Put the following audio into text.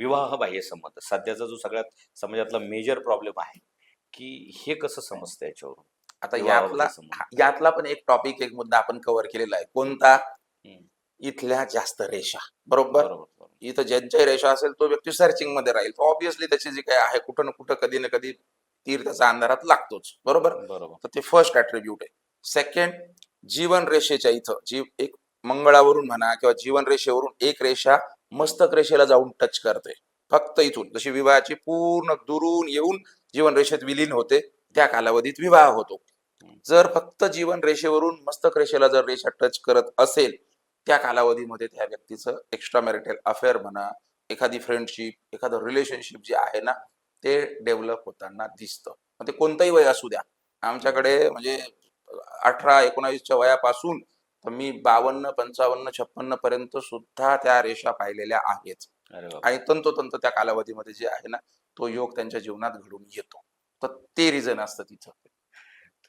विवाह बाह्य संबंध सध्याचा जो सगळ्यात समाजातला मेजर प्रॉब्लेम आहे की हे कसं समजतं याच्यावरून? आता यातला यातला पण एक टॉपिक एक मुद्दा आपण कव्हर केलेला आहे. कोणता. इथल्या जास्त रेषा. बरोबर. इथं ज्यांच्या रेषा असेल तो व्यक्ती सर्चिंगमध्ये राहील. ऑब्विसली त्याची जी काय आहे कुठं ना कुठं कधी ना कधी तीर त्याचा अंधारात लागतोच. बरोबर? बरोबर. तर ते फर्स्ट ऍट्रिब्यूट आहे. सेकंड जीवन रेषेच्या इथं जी एक मंगळावरून म्हणा किंवा जीवन रेषेवरून एक रेषा मस्तक रेषेला जाऊन टच करते फक्त इथून. जशी विवाहाची पूर्ण दुरून येऊन जीवन रेषेत विलीन होते त्या कालावधीत विवाह होतो. जर फक्त जीवन रेषेवरून मस्तक रेषेला जर रेषा टच करत असेल त्या कालावधीमध्ये त्या व्यक्तीचं एक्स्ट्रा मॅरिटल अफेअर म्हणा एखादी फ्रेंडशिप एखादं रिलेशनशिप जे आहे ना ते डेव्हलप होताना दिसतं. मग ते कोणतंही वय असू द्या. आमच्याकडे म्हणजे अठरा एकोणावीसच्या वयापासून तर मी बावन्न पंचावन्न छप्पन्न पर्यंत सुद्धा त्या रेषा पाहिलेल्या आहेत. आणि तंतोतंत त्या कालावधीमध्ये जे आहे ना तो योग त्यांच्या जीवनात घडून येतो. तर ते रिझन असतं तिथं.